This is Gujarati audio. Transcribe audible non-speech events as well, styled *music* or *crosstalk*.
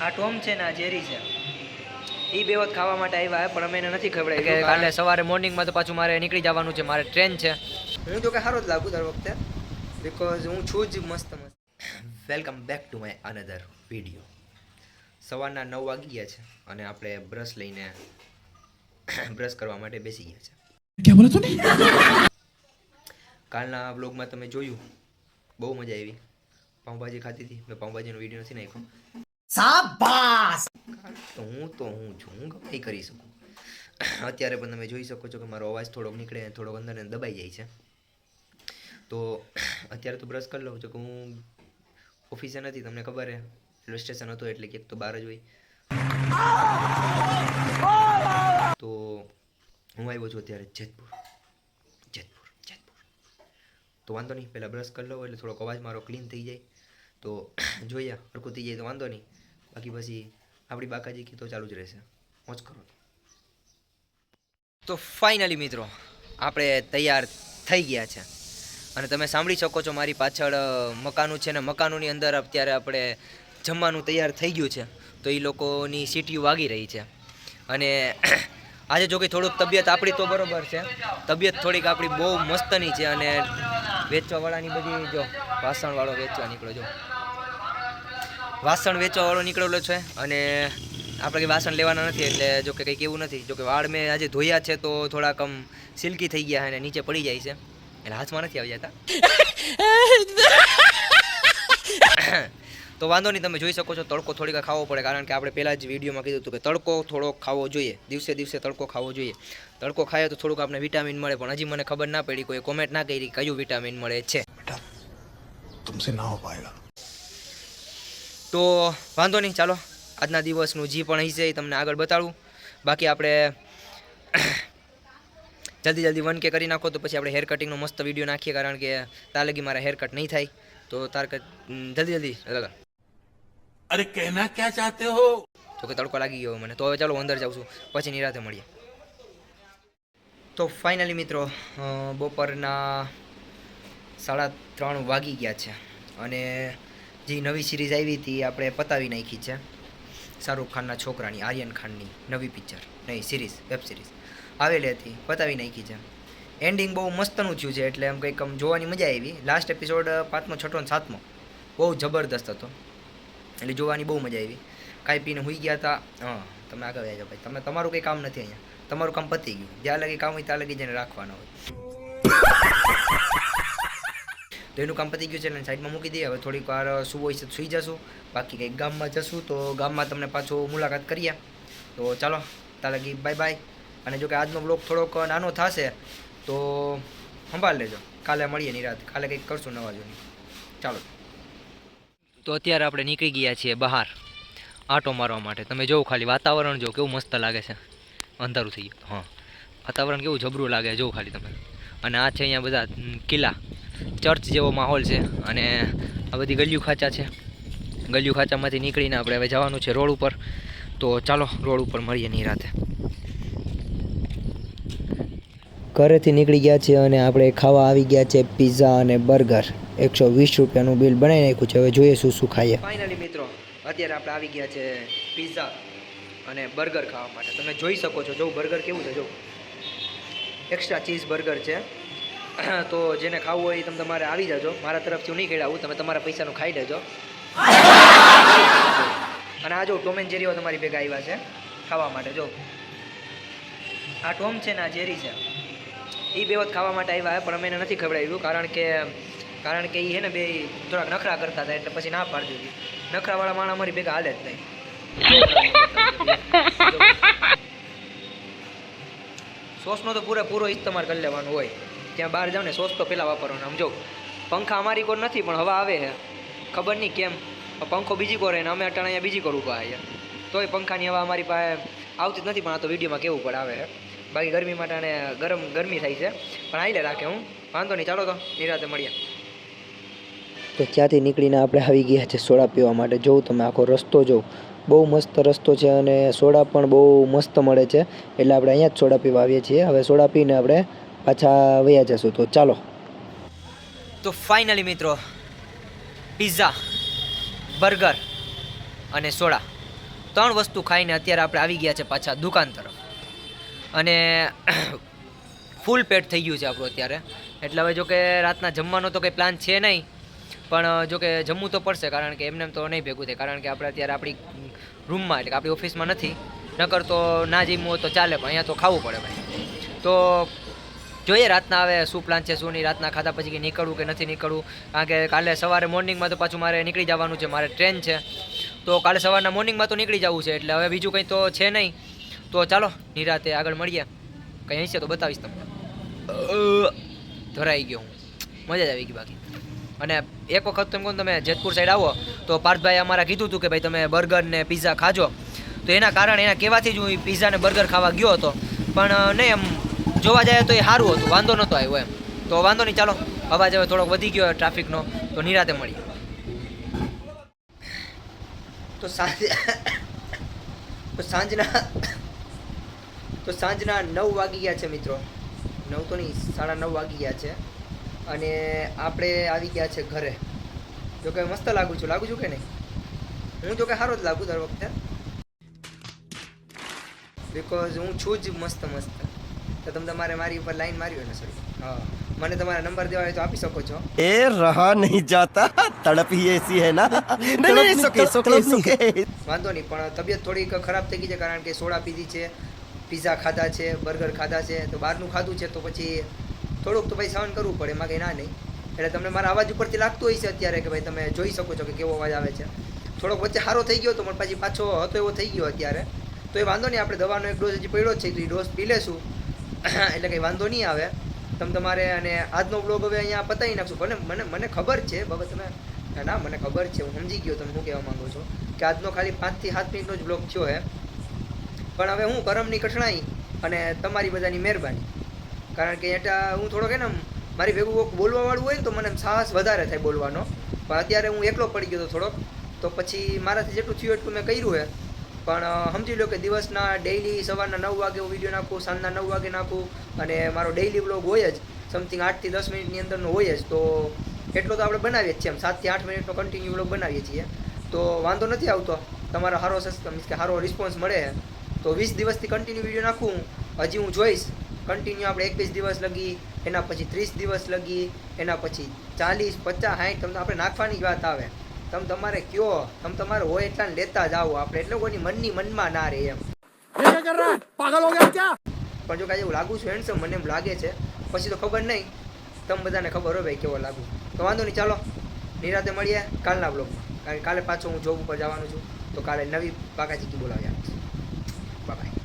આ ટોમ છે ને આ જેરી છે. એ બે વખત ખાવા માટે આવ્યા પણ અમે એને નથી કે કાલે સવારે મોર્નિંગમાં તો પાછું મારે નીકળી જવાનું છે મારે ટ્રેન છે. હું તો કે સારો જ લાગુ દર વખતે બિકોઝ હું છું જ મસ્ત મસ્ત. Welcome back to my another video સવારના નવ વાગી ગયા છે અને આપણે બ્રશ લઈને *coughs* બ્રશ કરવા માટે બેસી ગયા છે. કાલના બ્લોગમાં તમે જોયું બહુ મજા આવી. પાઉંભાજી ખાધી હતી મેં પાઉંભાજીનો વીડિયો નથી નાખ્યો. શાબાશ! હું તો હું છું કઈ કરી શકું. અત્યારે પણ તમે જોઈ શકો છો કે મારો અવાજ થોડોક નીકળે થોડોક અંદર દબાઈ જાય છે. તો અત્યારે તો બ્રશ કરી લઉં છું કે હું ઓફિસે નથી, તમને ખબર છે? રેલવે સ્ટેશન હતું એટલે ક્યાંક તો બહાર જ હોય. તો હું આવ્યો છું અત્યારે જેતપુર. જેતપુર જેતપુર. તો વાંધો નહીં, પહેલાં બ્રશ કરી લઉં એટલે થોડોક અવાજ મારો ક્લીન થઈ જાય. તો જોઈએ હરખું થઈ જાય તો વાંધો નહીં. બાકી પછી આપણી બાકાજી કી તો ચાલુ જ રહેશે. મોજ કરો. તો ફાઇનલી મિત્રો, આપણે તૈયાર થઈ ગયા છે. અને તમે સાંભળી શકો છો મારી પાછળ મકાનું છે ને મકાનોની અંદર અત્યારે આપણે જમવાનું તૈયાર થઈ ગયું છે. તો એ લોકોની સીટીઓ વાગી રહી છે. અને *clears throat* આજે જો કે થોડુંક તબિયત આપણી તો બરોબર છે. તબિયત થોડીક આપણી બહુ મસ્તની છે અને વેચવાવાળાની બધી જો વાસણવાળો વેચવા નીકળ્યો, જો. વાસણ વેચવાવાળો નીકળેલો છે અને આપણે કંઈ વાસણ લેવાના નથી એટલે જો કે કંઈક એવું નથી. જો કે વાળ મેં આજે ધોયા છે તો થોડાક આમ સિલ્કી થઈ ગયા અને નીચે પડી જાય છે. એટલે હાથમાં નથી આવી જતા તો વાંધો નહીં, તમે જોઈ શકો છો તડકો થોડીક ખાવો પડે કારણ કે આપણે પહેલાં જ વિડીયોમાં કીધું હતું કે તડકો થોડો ખાવો જોઈએ. દિવસે દિવસે તડકો ખાવો જોઈએ. તડકો ખાય તો થોડુંક આપણે વિટામિન મળે, પણ હજી મને ખબર ના પડી કોઈ કોમેન્ટ ના કરી કયું વિટામિન મળે છે. બેટા, તુમસે ના હો પાએગા તો વાંધો નહીં ચાલો. આજના દિવસનું જે પણ હશે એ તમને આગળ બતાડું. બાકી આપણે જલ્દી જલ્દી વન કે કરી નાખો તો પછી આપણે હેર કટિંગનો મસ્ત વીડિયો નાખીએ કારણ કે તાર લગી મારા હેર કટ નહીં થાય. તો તાર જલ્દી જલ્દી અરે કહેના ક્યાં ચાહતે હો? તો કે તડકો લાગી ગયો મને. તો હવે ચાલો અંદર જાઉં છું. પછી નિરાતે મળીએ. તો ફાઇનલી મિત્રો બપોરના સાડા ત્રણ વાગી ગયા છે. અને જે નવી સિરીઝ આવી હતી આપણે પતાવી નાખી છે. શાહરૂખ ખાનના છોકરાની, આર્યન ખાનની નવી પિક્ચર નહીં સિરીઝ વેબ સિરીઝ આવેલી હતી, પતાવી નાખી છે. એન્ડિંગ બહુ મસ્તનું થયું છે, એટલે એમ કંઈક આમ જોવાની મજા આવી. લાસ્ટ એપિસોડ પાંચમો, છઠ્ઠો ને સાતમો બહુ જબરદસ્ત હતો. એટલે જોવાની બહુ મજા આવી. ખાઈ પીને હુઈ ગયા હતા. હા, તમે આગળ જાઓ ભાઈ. તમે, તમારું કંઈ કામ નથી અહીંયા. તમારું કામ પતી ગયું. જ્યાં લગી કામ હોય ત્યાં લગી જઈને રાખવાના હોય. તો એનું કામ પતી ગયું છે એટલે સાઈડમાં મૂકી દઈએ. હવે થોડીક વાર શું હોય છે સુઈ જશું. બાકી કંઈક ગામમાં જશું તો ગામમાં તમને પાછું મુલાકાત કરીએ. તો ચાલો, ત્યાં લગી બાય બાય અને જો કે આજનો બ્લોગ થોડોક નાનો થશે, તો સંભાળ લેજો. કાલે મળીએ નિરાત કાલે કંઈક કરશું નવા જૂની. ચાલો. તો અત્યારે આપણે નીકળી ગયા છીએ બહાર આટો મારવા માટે. તમે જોવો ખાલી વાતાવરણ જો કેવું મસ્ત લાગે છે. અંધારું થઈ ગયું. હા. વાતાવરણ કેવું જબરું લાગે, જોવો ખાલી તમે. અને આ છે અહીંયા બધા કિલ્લા. ચર્ચ જેવો માહોલ છે અને આ બધી ગલિયું ખાચા છે. ગલિયું ખાચામાંથી નીકળીને આપણે હવે જવાનું છે રોડ ઉપર. તો ચાલો રોડ ઉપર મળીએ નિરાતે ઘરેથી નીકળી ગયા છે અને આપણે ખાવા આવી ગયા છે પીઝા અને બર્ગર એકસો વીસ રૂપિયાનું બિલ બનાવી નાખ્યું છે. હવે જોઈએ શું શું ખાઈએ. ફાઇનલી મિત્રો અત્યારે આપણે આવી ગયા છે પીઝા અને બર્ગર ખાવા માટે. તમે જોઈ શકો છો. જો બર્ગર કેવું છે જો. એક્સ્ટ્રા ચીઝ બર્ગર છે. *coughs* તો જેને ખાવું હોય એ તમે તમારે આવી જાજો. મારા તરફથી હું નહીં ખેડાવું, તમે તમારા પૈસાનું ખાઈ લેજો. અને આ જો ટોમ એન્ડ જેરીઓ તમારી ભેગા આવ્યા છે, ખાવા માટે, જો. આ ટોમ છે ને, આ જેરી છે. એ બે વખત ખાવા માટે આવ્યા પણ અમે એને નથી ખવડાવ્યું, કારણ કે કારણ કે એ છે ને બે થોડાક નખરા કરતા હતા, એટલે પછી ના પાડી દીધી નખરાવાળા માણસ અમારી ભેગા હાલે જ નહીં. સોસનો તો પૂરેપૂરો તમારે કરી લેવાનો હોય. ત્યાં બહાર જાઓ ને સોસ તો પહેલાં વાપરવાનો. આમ જો, પંખા અમારી કોર નથી, પણ હવા આવે છે. ખબર નહીં કેમ. પંખો બીજી કોર ને અમે અટાણા અહીંયા બીજી કોર ઊભા અહીંયા. તોય પંખાની હવા અમારી પાસે આવતી જ નથી, પણ આ તો વિડીયોમાં કેવું પડે આવે છે. બાકી ગરમી માટે ગરમ, ગરમી થાય છે. પણ આઈલે રાખે હું. વાંધો નહીં, ચાલો તો. નિરાતે મળીએ. તો ત્યાંથી નીકળીને આપણે આવી ગયા છે સોડા પીવા માટે? જોઉં તમે, આખો રસ્તો જોઉં બહુ મસ્ત રસ્તો છે અને સોડા પણ બહુ મસ્ત મળે છે. એટલે આપણે અહીંયા જ સોડા પીવા આવીએ છીએ. હવે સોડા પીને આપણે પાછા વયા જશું તો ચાલો. તો ફાઇનલી મિત્રો પિઝા બર્ગર અને સોડા ત્રણ વસ્તુ ખાઈને અત્યારે આપણે આવી ગયા છે પાછા દુકાન તરફ. અને *coughs* ફૂલ પેટ થઈ ગયું છે આપણું અત્યારે. એટલે હવે જો કે રાતના જમવાનો તો કંઈ પ્લાન છે નહીં, પણ જો કે જમવું તો પડશે કારણ કે એમને તો નહીં ભેગું થાય. કારણ કે આપણે અત્યારે આપણી રૂમમાં એટલે આપણી ઓફિસમાં નથી. નકર તો ના જમવું તો ચાલે, પણ અહીંયા તો ખાવું પડે ભાઈ. તો જોઈએ રાતના હવે શું પ્લાન છે શું નહીં રાતના ખાધા પછી કે નીકળવું કે નથી નીકળવું. કારણ કે કાલે સવારે મોર્નિંગમાં તો પાછું મારે નીકળી જવાનું છે મારે ટ્રેન છે. તો કાલે સવારના મોર્નિંગમાં તો નીકળી જવું છે એટલે હવે બીજું કંઈ તો છે નહીં. તો ચાલો નિરાતે આગળ મળીએ. કંઈ હશે તો બતાવીશ તમને. ધરાઈ ગયો હું. મજા જ આવી ગઈ બાકી. અને એક વખત તમે કહો તમે જેતપુર સાઈડ આવો તો પાર્થભાઈ અમારા કીધું હતું કે ભાઈ તમે બર્ગર ને પીઝા ખાજો. તો એના કારણે એના કહેવાથી જ હું પીઝા ને બર્ગર ખાવા ગયો હતો. પણ નહીં એમ જોવા જાય તો એ સારું હતું. વાંધો નહોતો આવ્યો એમ. તો વાંધો નહીં, ચાલો. અવાજ હવે થોડોક વધી ગયો ટ્રાફિકનો તો નિરાતે મળીએ. તો સાંજે તો સાંજના તો સાંજના નવ વાગી ગયા છે મિત્રો. નવ તો નહીં, સાડા નવ વાગી ગયા છે. અને આપણે આવી ગયા છે ઘરે. જો કે મસ્ત લાગુ છું. લાગુ છું કે નહીં? હું જો કે સારો જ લાગુ દર વખતે. બિકોઝ હું છું જ મસ્ત મસ્ત. તો તમે તમારે મારી ઉપર લાઈન માર્યો ને સોરી હા. મને તમારા નંબર દેવા હોય તો આપી શકો છો. એ રહા નહીં જાતા. તડપ એસી હે ના. નહીં સોકે સોકે સોકે વાંધો નહીં પણ તબિયત થોડીક ખરાબ થઈ ગઈ છે કારણ કે સોડા પીધી છે પીઝા ખાધા છે બર્ગર ખાધા છે તો બહારનું ખાધું છે તો પછી થોડુંક તો ભાઈ સહન કરવું પડે એમાં કંઈ ના નહીં. એટલે તમને મારા અવાજ ઉપરથી લાગતું હોય છે અત્યારે કે ભાઈ તમે જોઈ શકો છો કે કેવો અવાજ આવે છે. થોડોક વચ્ચે સારો થઈ ગયો તો પણ પછી પાછો હતો એવો થઈ ગયો અત્યારે. તો એ વાંધો નહીં આપણે દવાનો એક ડોઝ હજી પડ્યો છે તો એ ડોઝ પી લેશું. *coughs* એટલે કંઈ વાંધો નહીં આવે. તમે તમારે અને આજનો બ્લોગ હવે અહીંયા પતાવી નાખશું. ભલે મને મને ખબર છે બાબત તમે ના, મને ખબર છે હું સમજી ગયો તમે શું કહેવા માગો છો કે આજનો ખાલી પાંચથી સાત મિનિટનો જ બ્લોગ થયો હે. પણ હવે હું કરમની કઠણાઈ અને તમારી બધાની મહેરબાની. કારણ કે એટા હું થોડોક એને મારી ભેગું બોલવાવાળું હોય ને તો મને સાહસ વધારે થાય બોલવાનો. પણ અત્યારે હું એકલો પડી ગયો હતો થોડોક. તો પછી મારાથી જેટલું થયું એટલું મેં કર્યું હે. પણ સમજી લો કે દિવસના ડેઈલી સવારના નવ વાગે હું વીડિયો નાખું, સાંજના નવ વાગે નાખું અને મારો ડેઈલી બ્લોગ હોય જ સમથિંગ આઠથી દસ મિનિટની અંદરનો હોય જ, તો એટલો તો આપણે બનાવીએ જ છીએ એમ. સાતથી આઠ મિનિટનો કન્ટિન્યુ બ્લોગ બનાવીએ છીએ. તો વાંધો નથી આવતો. તમારો સારો મીન્સ કે સારો રિસ્પોન્સ મળે. તો વીસ દિવસથી કન્ટિન્યુ વીડિયો નાખું. હજી હું જોઈશ. કન્ટિન્યુ આપણે એકવીસ દિવસ લગી, એના પછી ત્રીસ દિવસ લગી, એના પછી ચાલીસ, પચાસ સાઠ તમને આપણે નાખવાની વાત આવે. તમે તમારે કયો? તમે તમારે હોય એટલા લેતા જ આવો આપણે. એટલે કોઈની મનની મનમાં ના રહે એમ. પાગલ હો ગયા ક્યાં? પણ જો કાંઈ એવું લાગુ છું હેન્ડસમ મને એમ લાગે છે. પછી તો ખબર નહીં. તમે બધાને ખબર હોય ભાઈ કેવો લાગુ. તો વાંધો નહીં ચાલો. નિરાતે મળીએ કાલના બ્લોગમાં કારણ કે કાલે પાછો હું જોબ ઉપર જવાનું છું. તો કાલે નવી બાકાચીકી બોલાવી આપીશ. બાય